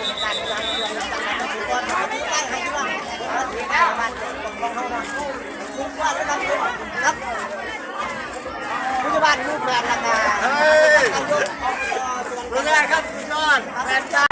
ป็นการาคามัาาาล้รับคุณยอดแฟนจ้า